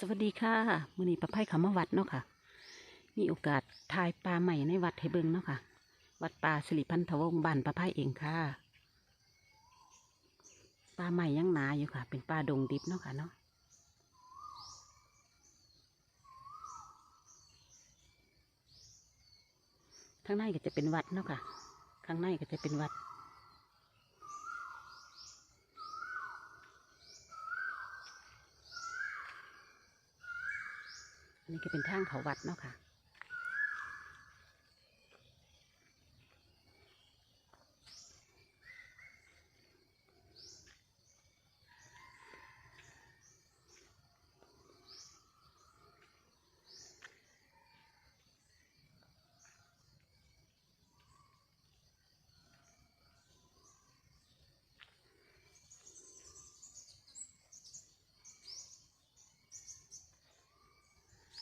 สวัสดีค่ะมือนี้ประไพเขามาวัดเนาะค่ะ มีโอกาสทายปลาใหม่ในวัดให้เบิงเนาะค่ะ วัดป่าสิริพันธวงศ์บ้านประไพเองค่ะ ปลาใหม่ยังหนาอยู่ค่ะ เป็นปลาดงดิบเนาะค่ะเนาะข้างในก็จะเป็นวัดเนาะค่ะ ข้างในก็จะเป็นวัด นี่ก็เป็นทางเขาวัดเนาะค่ะ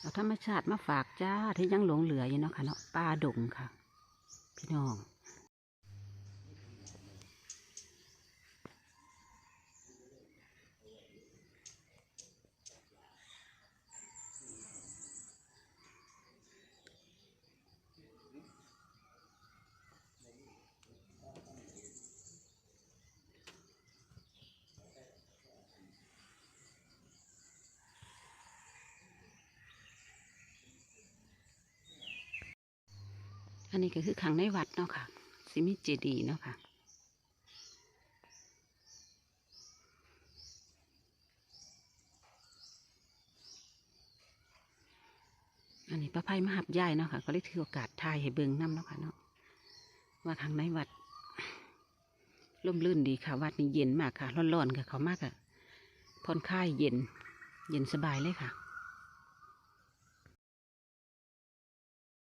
เอาธรรมชาติมาฝากจ้าที่ยังหลงเหลืออยู่เนาะค่ะเนาะปลาดงค่ะ พี่น้อง อันนี้ก็คือขังในวัดเนาะค่ะสิมีเจดีเนาะค่ะอันนี้พระไพ่มหับยายเนาะค่ะ ก็เลยถือโอกาสทายให้เบิงน้ำเนาะค่ะเนาะว่าขังในวัดร่มรื่นดีค่ะ วัดนี้เย็นมากค่ะ ร้อนๆกับเขามากอะผ่อนคลายเย็น เย็นสบายเลยค่ะ